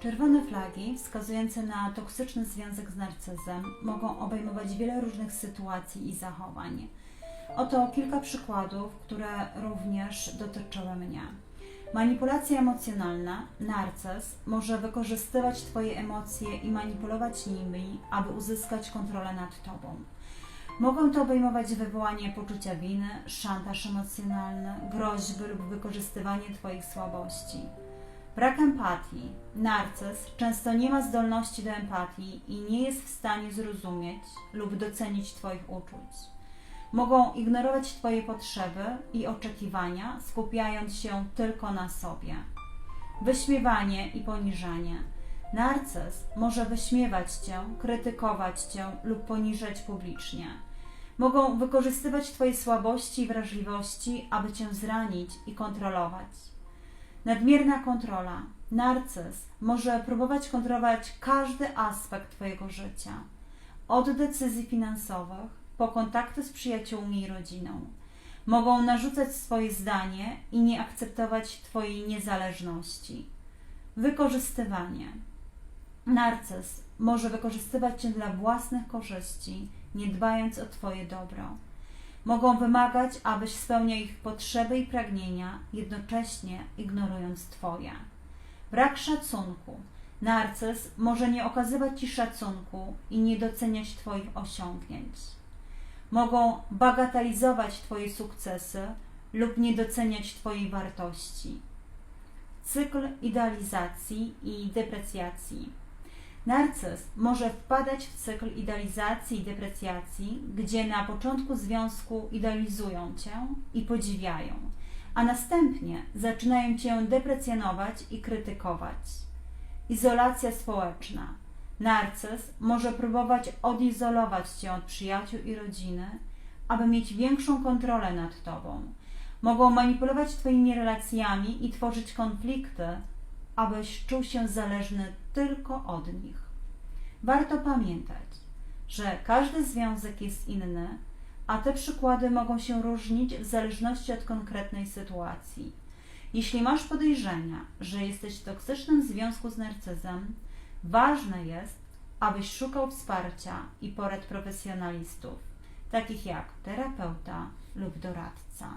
Czerwone flagi wskazujące na toksyczny związek z narcyzem mogą obejmować wiele różnych sytuacji i zachowań. Oto kilka przykładów, które również dotyczyły mnie. Manipulacja emocjonalna. Narcyz może wykorzystywać Twoje emocje i manipulować nimi, aby uzyskać kontrolę nad Tobą. Mogą to obejmować wywołanie poczucia winy, szantaż emocjonalny, groźby lub wykorzystywanie Twoich słabości. Brak empatii. Narcyz często nie ma zdolności do empatii i nie jest w stanie zrozumieć lub docenić Twoich uczuć. Mogą ignorować Twoje potrzeby i oczekiwania, skupiając się tylko na sobie. Wyśmiewanie i poniżanie. Narcyz może wyśmiewać Cię, krytykować Cię lub poniżać publicznie. Mogą wykorzystywać Twoje słabości i wrażliwości, aby Cię zranić i kontrolować. Nadmierna kontrola. Narcyz może próbować kontrolować każdy aspekt Twojego życia. Od decyzji finansowych po kontakty z przyjaciółmi i rodziną. Mogą narzucać swoje zdanie i nie akceptować Twojej niezależności. Wykorzystywanie. Narcyz może wykorzystywać Cię dla własnych korzyści, nie dbając o Twoje dobro. Mogą wymagać, abyś spełniał ich potrzeby i pragnienia, jednocześnie ignorując Twoje. Brak szacunku. Narcyz może nie okazywać Ci szacunku i nie doceniać Twoich osiągnięć. Mogą bagatelizować Twoje sukcesy lub nie doceniać Twojej wartości. Cykl idealizacji i deprecjacji. Narcyz może wpadać w cykl idealizacji i deprecjacji, gdzie na początku związku idealizują cię i podziwiają, a następnie zaczynają cię deprecjonować i krytykować. Izolacja społeczna. Narcyz może próbować odizolować cię od przyjaciół i rodziny, aby mieć większą kontrolę nad tobą. Mogą manipulować twoimi relacjami i tworzyć konflikty, abyś czuł się zależny tylko od nich. Warto pamiętać, że każdy związek jest inny, a te przykłady mogą się różnić w zależności od konkretnej sytuacji. Jeśli masz podejrzenia, że jesteś w toksycznym związku z narcyzem, ważne jest, abyś szukał wsparcia i porad profesjonalistów, takich jak terapeuta lub doradca.